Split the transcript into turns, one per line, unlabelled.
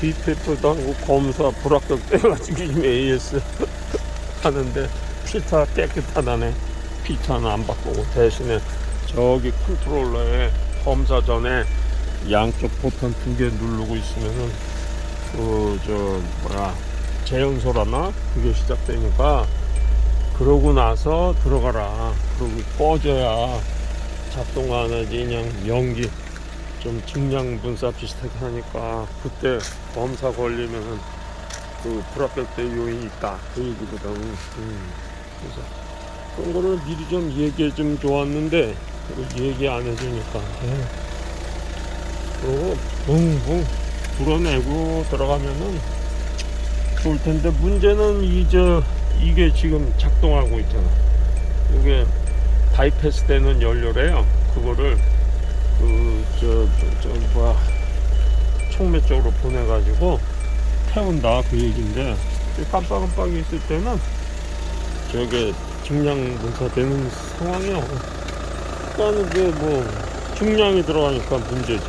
디테프도 하고 검사 불합격 돼가지고 지금 AS 하는데 필터 깨끗하다네. 필터는 안 바꾸고 대신에 저기 컨트롤러에 검사 전에 양쪽 보탄 두개 누르고 있으면은 그 저 뭐야 제연소라나? 그게 시작되니까 그러고 나서 들어가라. 그러고 꺼져야 작동 안 하지 그냥 연기 좀 증량 분사 비슷하게 하니까 그때 검사 걸리면은 그 불합격대 요인이 있다. 그 얘기거든. 음. 그래서 그런 거를 미리 좀 얘기해 좀 좋았는데 얘기 안 해주니까. 에휴. 그러고 붕붕 불어내고 들어가면은 좋을 텐데 문제는 이저 이게 지금 작동하고 있잖아. 이게 바이패스 되는 연료래요. 그거를 총매 쪽으로 보내가지고 태운다 그 얘기인데 깜빡깜빡이 있을 때는 저게 증량 분사되는 상황이요. 그러니까 그게 뭐 중량이 들어가니까 문제지.